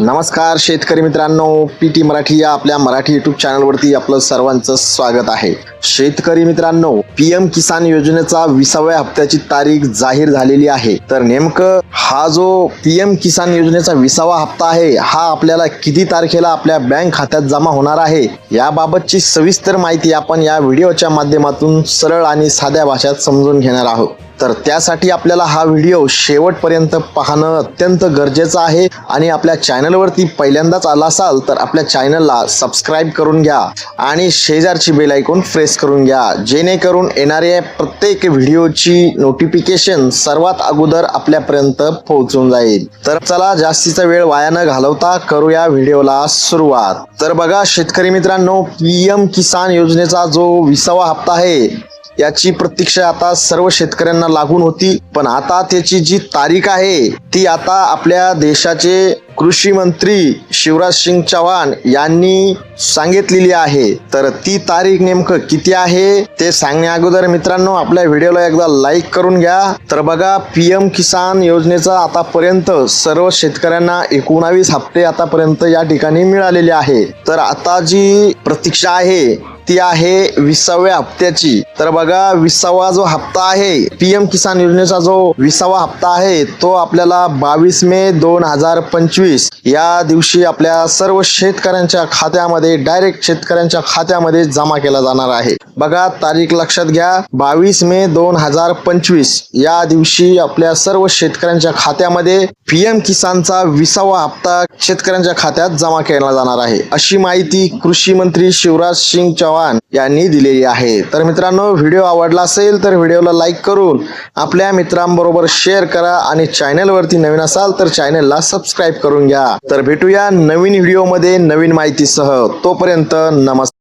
नमस्कार शेतकरी मित्रांनो. पी टी मराठी या आपल्या मराठी युट्यूब चॅनलवरती आपलं सर्वांचं स्वागत आहे. शेतकरी मित्रांनो पी एम किसान योजनेचा विसाव्या हप्त्याची तारीख जाहीर झालेली आहे. तर नेमकं हा जो पी एम किसान योजनेचा विसावा हप्ता आहे हा आपल्याला किती तारखेला आपल्या बँक खात्यात जमा होणार आहे याबाबतची सविस्तर माहिती आपण या व्हिडिओच्या माध्यमातून सरळ आणि साध्या भाषेत समजून घेणार आहोत. तर त्यासाठी आपल्याला हा व्हिडिओ शेवटपर्यंत पाहणं अत्यंत गरजेचं आहे. आणि आपल्या चॅनलवरती पहिल्यांदाच आला असाल तर आपल्या चॅनलला सबस्क्राईब करून घ्या आणि शेजारची बेल ऐकून प्रेस करून घ्या. जेणेकरून येणाऱ्या प्रत्येक व्हिडिओची नोटिफिकेशन सर्वात अगोदर आपल्यापर्यंत पोहोचून जाईल. तर चला जास्तीचा वेळ वाया न घालवता करूया व्हिडिओला सुरुवात. तर बघा शेतकरी मित्रांनो पी एम किसान योजनेचा जो विसावा हप्ता आहे याची प्रतीक्षा आता सर्व शेतकऱ्यांना लागून होती. पण आता त्याची जी तारीख आहे ती आता आपल्या देशाचे कृषी मंत्री शिवराज सिंग चव्हाण यांनी सांगितलेली आहे. तर ती तारीख नेमकं किती आहे ते सांगण्या अगोदर मित्रांनो आपल्या व्हिडिओला एकदा लाईक करून घ्या. तर बघा पी एम किसान योजनेचा आतापर्यंत सर्व शेतकऱ्यांना एकोणावीस हप्ते आतापर्यंत या ठिकाणी मिळालेले आहे. तर आता जी प्रतीक्षा आहे ती आहे विसाव्या हप्त्याची. तर बघा विसावा जो हप्ता आहे पीएम किसान योजनेचा जो विसावा हप्ता आहे तो आपल्याला बावीस मे दोन हजार पंचवीस या दिवशी आपल्या सर्व शेतकऱ्यांच्या खात्यामध्ये डायरेक्ट शेतकऱ्यांच्या खात्यामध्ये जमा केला जाणार आहे. बघा तारीख लक्षात घ्या. बावीस मे दोन हजार पंचवीस. या दिवशी आपल्या सर्व शेतकऱ्यांच्या खात्यामध्ये पीएम किसानचा विसावा हप्ता शेतकऱ्यांच्या खात्यात जमा केला जाणार आहे. अशी माहिती कृषी मंत्री शिवराज सिंग चौहान यांनी दिलेली आहे. तर मित्रांनो व्हिडिओ आवडला असेल तर व्हिडिओला लाईक करून आपल्या मित्रांबरोबर शेअर करा आणि चॅनलवरती नवीन असाल तर चॅनलला सबस्क्राईब करून घ्या. तर भेटूया नवीन व्हिडिओमध्ये नवीन माहितीसह. तोपर्यंत नमस्कार.